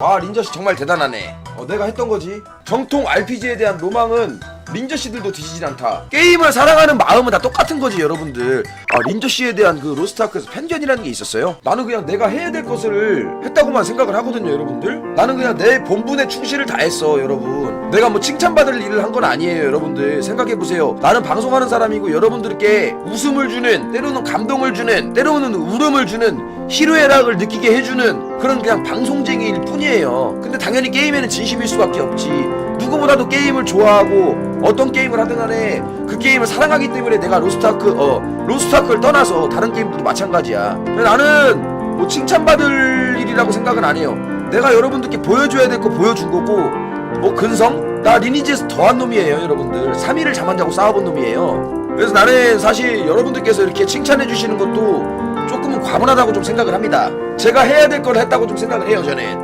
와 린저씨 정말 대단하네. 어, 내가 했던 거지. 정통 RPG에 대한 로망은 린저씨들도 뒤지질 않다. 게임을 사랑하는 마음은 다 똑같은 거지 여러분들. 아 린저씨에 대한 그 로스트아크에서 편견이라는 게 있었어요? 나는 그냥 내가 해야 될 것을 했다고만 생각을 하거든요 여러분들. 나는 그냥 내 본분에 충실을 다했어 여러분. 내가 뭐 칭찬받을 일을 한 건 아니에요 여러분들. 생각해보세요. 나는 방송하는 사람이고 여러분들께 웃음을 주는 때로는 감동을 주는 때로는 울음을 주는 희로애락을 느끼게 해주는 그런 그냥 방송쟁이일 뿐이에요. 근데 당연히 게임에는 진심일 수밖에 없지. 누구보다도 게임을 좋아하고 어떤 게임을 하든 간에 그 게임을 사랑하기 때문에 내가 로스트아크 어 로스트아크를 떠나서 다른 게임들도 마찬가지야. 나는 뭐 칭찬받을 일이라고 생각은 안 해요. 내가 여러분들께 보여줘야 될 거 보여준 거고 뭐 근성? 나 리니지에서 더한 놈이에요 여러분들. 3일을 잠안 자고 싸워본 놈이에요. 그래서 나는 사실 여러분들께서 이렇게 칭찬해 주시는 것도 조금은 과분하다고 좀 생각을 합니다. 제가 해야 될 걸 했다고 좀 생각을 해요 저는